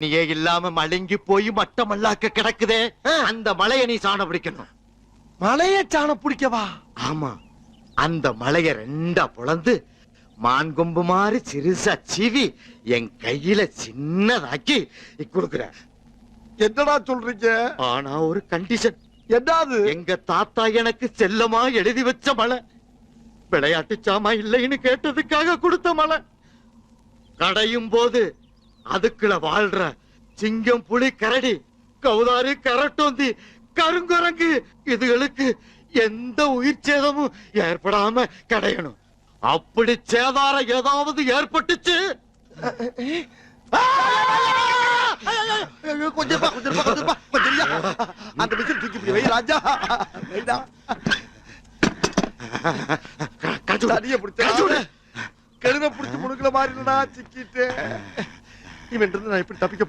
நீயே இல்லாம மழுங்கி போய் மட்டமல்லாக்க கிடக்குதே. அந்த மலைய நீ சாண பிடிக்கணும். மலைய சாண பிடிக்கவா? ஆமா. அந்த மலைய ரெண்டா பொளந்து மான் கொம்பு மாதிரி சிறுசா சீவி என் கையில சின்னதாக்கி கொடுக்குற. என்னடா சொல்றீங்க? ஆனா ஒரு கண்டிஷன் என்னது? எங்க தாத்தா எனக்கு செல்லமா எழுதி வச்ச மலை. விளையாட்டு சாமா இல்லைன்னு கேட்டதுக்காக கொடுத்த மலை. கடையும் போது அதுக்குள்ள வாழ்ற சிங்கம் புலி கரடி கௌதாரி கரட்டோந்தி கருங்குரங்கு இதுகளுக்கு எந்த உயிர் சேதமும் ஏற்படாம கடையணும் அப்படி சேதாரம் ஏதாவது ஏற்பட்டுச்சு ஐயோ, கொஞ்சம் இருப்பா, கொஞ்சம். அந்த மிஷின் தூக்கி வை ராஜா. கழுத பிடிச்சு முடுக்கல மாதிரி சிக்கிட்டு ഇവൻ തപ്പിക്ക.